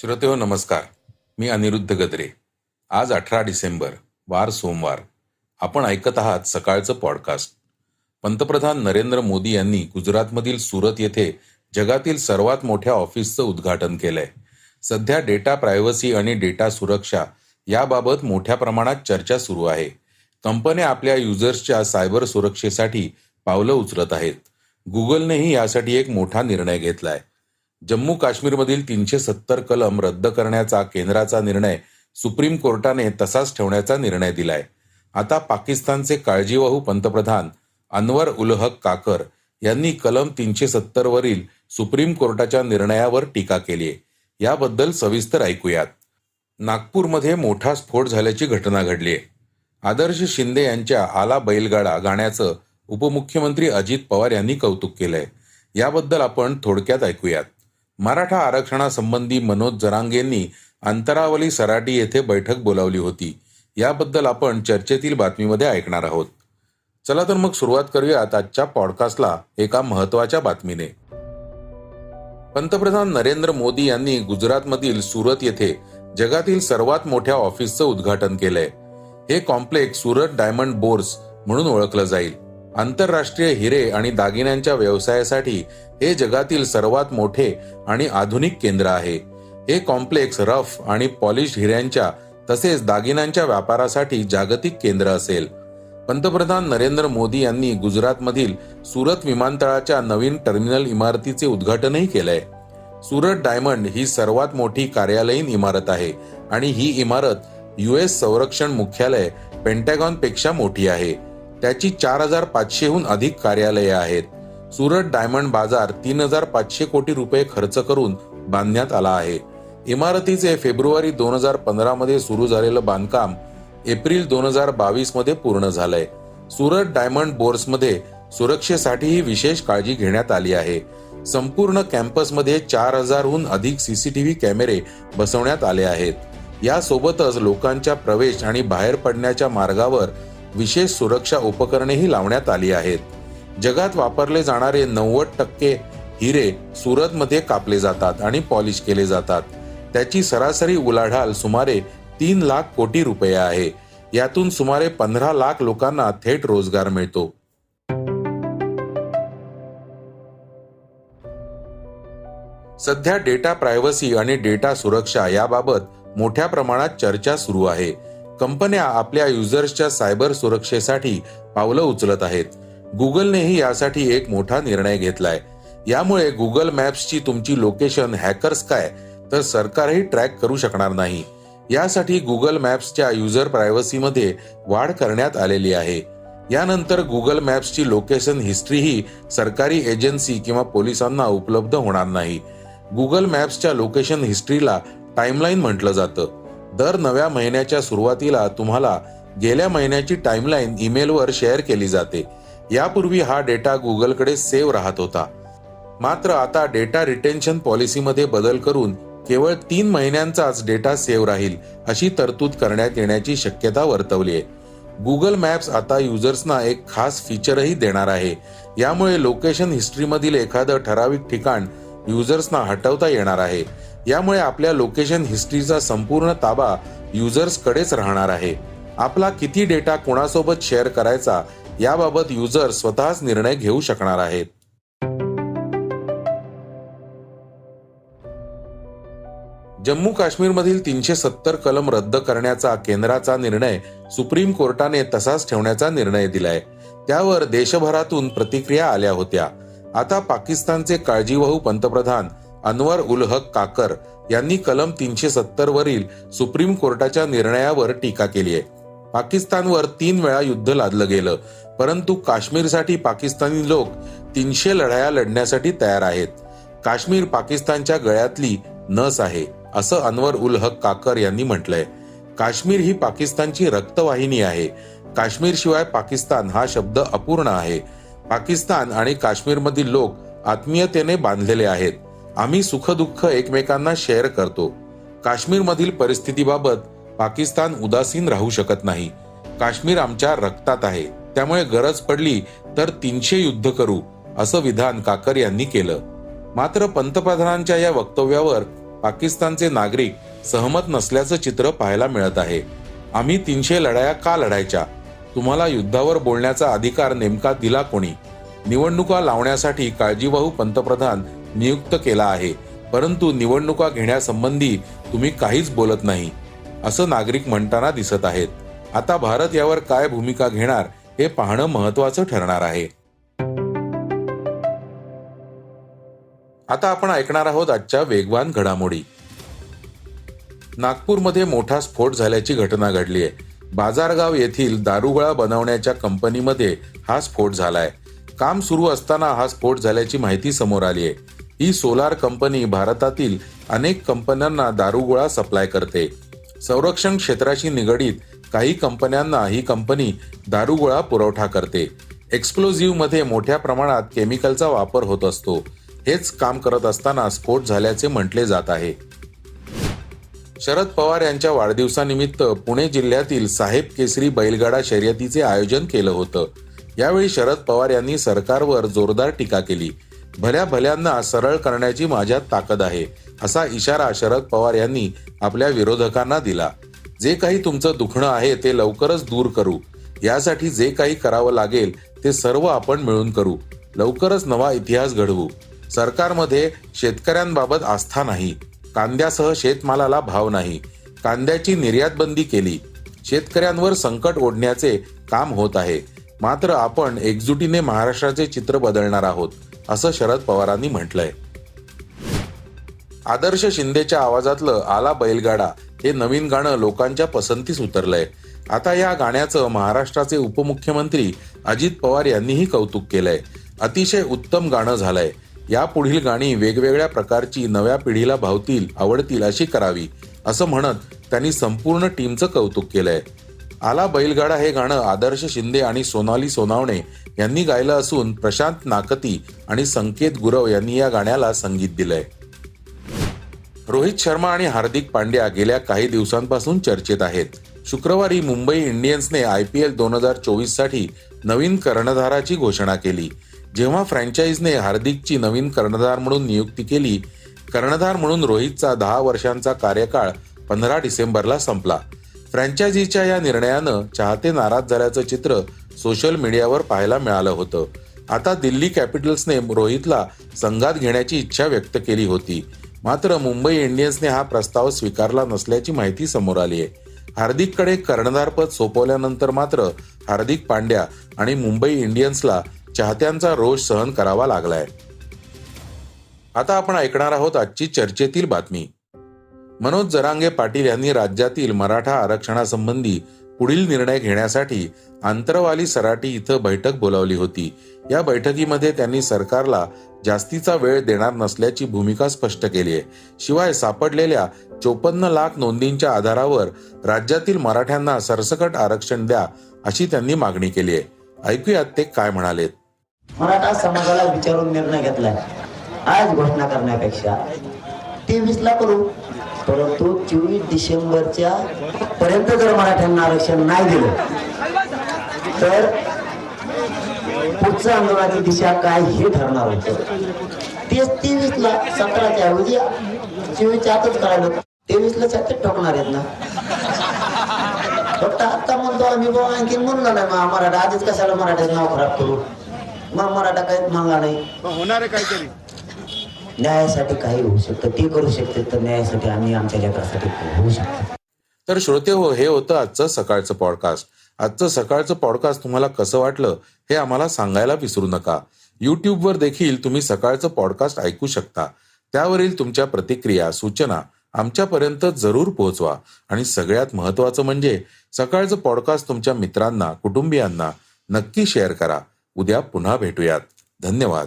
श्रोतेहो नमस्कार. मी अनिरुद्ध गद्रे. आज अठरा डिसेंबर वार सोमवार. आपण ऐकत आहात सकाळचं पॉडकास्ट. पंतप्रधान नरेंद्र मोदी यांनी गुजरातमधील सुरत येथे जगातील सर्वात मोठ्या ऑफिसचं उद्घाटन केलंय. सध्या डेटा प्रायव्हसी आणि डेटा सुरक्षा याबाबत मोठ्या प्रमाणात चर्चा सुरू आहे. कंपन्या आपल्या युजर्सच्या सायबर सुरक्षेसाठी पावलं उचलत आहेत. गुगलनेही यासाठी एक मोठा निर्णय घेतलाय. जम्मू काश्मीरमधील तीनशे सत्तर कलम रद्द करण्याचा केंद्राचा निर्णय सुप्रीम कोर्टाने तसाच ठेवण्याचा निर्णय दिलाय. आता पाकिस्तानचे काळजीवाहू पंतप्रधान अनवर उल हक काकर यांनी कलम तीनशे सत्तर वरील सुप्रीम कोर्टाच्या निर्णयावर टीका केली आहे. याबद्दल सविस्तर ऐकूयात. नागपूरमध्ये मोठा स्फोट झाल्याची घटना घडली आहे. आदर्श शिंदे यांच्या आला बैलगाडा गाण्याचं उपमुख्यमंत्री अजित पवार यांनी कौतुक केलंय. याबद्दल आपण थोडक्यात ऐकूयात. मराठा आरक्षणासंबंधी मनोज जरांगेंनी अंतरावली सराटी येथे बैठक बोलावली होती. याबद्दल आपण चर्चेतील बातमीमध्ये ऐकणार आहोत. चला तर मग सुरुवात करूयात आजच्या पॉडकास्टला एका महत्त्वाच्या बातमीने. पंतप्रधान नरेंद्र मोदी यांनी गुजरातमधील सुरत येथे जगातील सर्वात मोठ्या ऑफिसचं उद्घाटन केलंय. हे कॉम्प्लेक्स सुरत डायमंड बोर्स म्हणून ओळखलं जाईल. आंतरराष्ट्रीय हिरे आणि दागिन्यांच्या व्यवसायासाठी हे जगातील सर्वात मोठे आणि आधुनिक केंद्र आहे. हे कॉम्प्लेक्स रफ आणि पॉलिश हिऱ्यांच्या तसेच दागिन्यांच्या व्यापारासाठी जागतिक केंद्र असेल. पंतप्रधान नरेंद्र मोदी यांनी गुजरातमधील सुरत विमानतळाच्या नवीन टर्मिनल इमारतीचे उद्घाटनही केलंय. सुरत डायमंड ही सर्वात मोठी कार्यालयीन इमारत आहे आणि ही इमारत युएस संरक्षण मुख्यालय पेंटॅगॉनपेक्षा मोठी आहे. त्याची चार हजार पाचशेहून अधिक कार्यालये आहेत. सुरत डायमंड बाजार तीन हजार पाचशे कोटी रुपये खर्च करून बांधण्यात आला आहे. इमारतीचे फेब्रुवारी दोन हजार पंधरा मध्ये सुरू झालेलं बांधकाम एप्रिल दोन हजार बावीसमध्ये पूर्ण झालंय. सुरत डायमंड बोर्समध्ये सुरक्षेसाठीही विशेष काळजी घेण्यात आली आहे. संपूर्ण कॅम्पसमध्ये चार हजारहून अधिक सीसीटीव्ही कॅमेरे बसवण्यात आले आहेत. यासोबतच लोकांच्या प्रवेश आणि बाहेर पडण्याच्या मार्गावर विशेष सुरक्षा उपकरणेही लावण्यात आली आहेत. जगात वापरले जाणारे नव्वद टक्के हिरे सुरतमध्ये कापले जातात आणि पॉलिश केले जातात. त्याची सरासरी उलाढाल सुमारे तीन लाख कोटी रुपये आहे. यातून सुमारे पंधरा लाख लोकांना थेट रोजगार मिळतो. सध्या डेटा प्रायव्हसी आणि डेटा सुरक्षा याबाबत मोठ्या प्रमाणात चर्चा सुरू आहे. कंपन्या आपल्या युजर्सच्या सायबर सुरक्षेसाठी पावलं उचलत आहेत. गुगलनेही यासाठी एक मोठा निर्णय घेतलाय. यामुळे गुगल मॅप्सची तुमची लोकेशन हॅकर्स काय तर सरकारही ट्रॅक करू शकणार नाही. यासाठी गुगल मॅप्सच्या युजर प्रायव्हसीमध्ये वाढ करण्यात आलेली आहे. यानंतर गुगल मॅप्सची लोकेशन हिस्ट्रीही सरकारी एजन्सी किंवा पोलिसांना उपलब्ध होणार नाही. गुगल मॅप्सच्या लोकेशन हिस्ट्रीला टाइमलाईन म्हटलं जातं. दर नव्या महिन्याच्या सुरुवातीला तुम्हाला गेल्या महिन्याची टाइमलाईन ईमेलवर शेअर केली जाते. यापूर्वी हा डेटा गुगलकडे सेव्ह राहत होता. मात्र आता डेटा रिटेन्शन पॉलिसीमध्ये बदल करून केवळ तीन महिन्यांचाच डेटा सेव्ह राहील अशी तरतूद करण्यात येण्याची शक्यता वर्तवली आहे. गुगल मॅप्स आता युजर्सना एक खास फीचरही देणार आहे. यामुळे लोकेशन हिस्ट्रीमधील एखादं ठराविक ठिकाण युजर्सना हटवता येणार आहे. यामुळे आपल्या लोकेशन हिस्ट्रीचा संपूर्ण ताबा युजर्सकडेच राहणार आहे. आपला किती डेटा कोणासोबत शेअर करायचा याबाबत युजर स्वतःच निर्णय घेऊ शकणार आहेत. जम्मू काश्मीरमधील तीनशे सत्तर कलम रद्द करण्याचा केंद्राचा निर्णय सुप्रीम कोर्टाने तसाच ठेवण्याचा निर्णय दिलाय. त्यावर देशभरातून प्रतिक्रिया आल्या होत्या. आता पाकिस्तानचे काळजीवाहू पंतप्रधान अनवर उल हक काकर यांनी कलम तीनशे सत्तर वरील सुप्रीम कोर्टाच्या निर्णयावर टीका केली आहे. पाकिस्तानवर तीन वेळा युद्ध लादलं गेलं परंतु काश्मीरसाठी पाकिस्तानी लोक तीनशे लढाया लढण्यासाठी तयार आहेत. काश्मीर पाकिस्तानच्या गळ्यातली नस आहे असं अनवर उल हक काकर यांनी म्हटलंय. काश्मीर ही पाकिस्तानची रक्तवाहिनी आहे. काश्मीर शिवाय पाकिस्तान हा शब्द अपूर्ण आहे. पाकिस्तान आणि काश्मीरमधील लोक आत्मीयतेने बांधलेले आहेत. आम्ही सुखदुःख एकमेकांना शेअर करतो. काश्मीरमधील परिस्थितीबाबत पाकिस्तान उदासीन राहू शकत नाही. काश्मीर आमच्या रक्तात आहे. त्यामुळे गरज पडली तर तीनशे युद्ध करू असं विधान काकर यांनी केलं. मात्र पंतप्रधानांच्या या वक्तव्यावर पाकिस्तानचे नागरिक सहमत नसल्याचं चित्र पाहायला मिळत आहे. आम्ही तीनशे लढाया का लढायच्या? तुम्हाला युद्धावर बोलण्याचा अधिकार नेमका दिला कोणी? निवडणुका लावण्यासाठी काळजीवाहू पंतप्रधान नियुक्त केला आहे. परंतु निवडणुका घेण्यासंबंधी तुम्ही काहीच बोलत नाही असं नागरिक म्हणताना दिसत आहेत. आता भारत यावर काय भूमिका घेणार हे पाहणं महत्वाचं ठरणार आहे. आता आपण ऐकणार आहोत आजच्या वेगवान घडामोडी. नागपूरमध्ये मोठा स्फोट झाल्याची घटना घडली आहे बाजारगाव येथील दारुगोळा बनवण्याच्या कंपनीमध्ये हा स्फोट झालाय. काम सुरू असताना हा स्फोट झाल्याची माहिती समोर आली आहे ही सोलार कंपनी भारतातील अनेक कंपन्यांना दारुगोळा सप्लाय करते. संरक्षण क्षेत्राशी निगडीत काही कंपन्यांना ही कंपनी दारुगोळा पुरवठा करते. एक्सप्लोझिव्हमध्ये मोठ्या प्रमाणात केमिकलचा वापर होत असतो. हेच काम करत असताना स्फोट झाल्याचे म्हटले जात आहे. शरद पवार यांच्या वाढदिवसानिमित्त पुणे जिल्ह्यातील साहेब केसरी बैलगाडा शर्यतीचे आयोजन केलं होतं. यावेळी शरद पवार यांनी सरकारवर जोरदार टीका केली. भल्या भल्यांना सरळ करण्याची माझ्यात ताकद आहे असा इशारा शरद पवार यांनी आपल्या विरोधकांना दिला. जे काही तुमचं दुखणं आहे ते लवकरच दूर करू. यासाठी जे काही करावं लागेल ते सर्व आपण मिळून करू. लवकरच नवा इतिहास घडवू. सरकारमध्ये शेतकऱ्यांबाबत आस्था नाही. कांद्यासह शेतमालाला भाव नाही. कांद्याची निर्यात बंदी केली. शेतकऱ्यांवर संकट ओढण्याचे काम होत आहे. मात्र आपण एकजुटीने महाराष्ट्राचे चित्र बदलणार आहोत. असं शरद पवारांनी म्हटलंय. आदर्श शिंदेच्या आवाजातलं आला बैलगाडा हे नवीन गाणं लोकांच्या पसंतीस उतरलंय. आता या गाण्याचं महाराष्ट्राचे उपमुख्यमंत्री अजित पवार यांनीही कौतुक केलंय. अतिशय उत्तम गाणं झालंय. या पुढील गाणी वेगवेगळ्या प्रकारची नव्या पिढीला भावतील आवडतील अशी करावी असं म्हणत त्यांनी संपूर्ण टीमचं कौतुक केलंय. आला बैलगाडा हे गाणं आदर्श शिंदे आणि सोनाली सोनावणे यांनी गायलं असून प्रशांत नाकती आणि संकेत गुरव यांनी या गाण्याला संगीत दिलंय. रोहित शर्मा आणि हार्दिक पांड्या गेल्या काही दिवसांपासून चर्चेत आहेत. शुक्रवारी मुंबई इंडियन्सने आय पी एल दोन हजार चोवीससाठी नवीन कर्णधाराची घोषणा केली. जेव्हा फ्रँचाईजने हार्दिकची नवीन कर्णधार म्हणून नियुक्ती केली कर्णधार म्हणून रोहितचा दहा वर्षांचा कार्यकाळ पंधरा डिसेंबरला संपला. फ्रँचायझीच्या या निर्णयानं चाहते नाराज झाल्याचं चित्र सोशल मीडियावर पाहायला मिळालं होतं. आता दिल्ली कॅपिटल्सने रोहितला संघात घेण्याची इच्छा व्यक्त केली होती. मात्र मुंबई इंडियन्सने हा प्रस्ताव स्वीकारला नसल्याची माहिती समोर आली आहे. हार्दिककडे कर्णधारपद सोपवल्यानंतर मात्र हार्दिक पांड्या आणि मुंबई इंडियन्सला चाहत्यांचा रोष सहन करावा लागलाय. आता आपण ऐकणार आहोत आजची चर्चेतील बातमी. मनोज जरांगे पाटील यांनी राज्यातील मराठा आरक्षणासंबंधी पुढील निर्णय घेण्यासाठी आंतरवाली सराटी इथं बैठक बोलावली होती. या बैठकीमध्ये त्यांनी सरकारला जास्तीचा वेळ देणार नसल्याची भूमिका स्पष्ट केली आहे. शिवाय सापडलेल्या चोपन्न लाख नोंदींच्या आधारावर राज्यातील मराठ्यांना सरसकट आरक्षण द्या अशी त्यांनी मागणी केली आहे. ऐकूयात ते काय म्हणालेत. मराठा समाजाला विचारून निर्णय घेतलाय. आज घोषणा करण्यापेक्षा तेवीस लाख परंतु चोवीस डिसेंबरच्या पर्यंत जर मराठ्यांना आरक्षण नाही दिलं तर पुढचं आंदोलनाची दिशा काय हे ठरणार होतं. तेच तेवीस ला सतराच्या ऐवजी चोवीसच्या आतच करायला तेवीस ला छातीत ठोकणार आहेत ना. फक्त आता म्हणतो आम्ही बाबा आणखी म्हणलं नाही मराठा आधीच कशाला मराठ्याचं नाव खराब करू? मग मराठा काहीच म्हणला नाही. होणार आहे काहीतरी. न्यायासाठी काही होऊ शकतं ते करू शकते तर न्यायासाठी आम्ही आमच्या जगासाठी होऊ शकतो. तर श्रोते हो हे होतं आजचं सकाळचं पॉडकास्ट आजचं सकाळचं पॉडकास्ट तुम्हाला कसं वाटलं हे आम्हाला सांगायला विसरू नका. युट्यूबवर देखील तुम्ही सकाळचं पॉडकास्ट ऐकू शकता. त्यावरील तुमच्या प्रतिक्रिया सूचना आमच्यापर्यंत जरूर पोहोचवा. आणि सगळ्यात महत्वाचं म्हणजे सकाळचं पॉडकास्ट तुमच्या मित्रांना कुटुंबियांना नक्की शेअर करा. उद्या पुन्हा भेटूयात. धन्यवाद.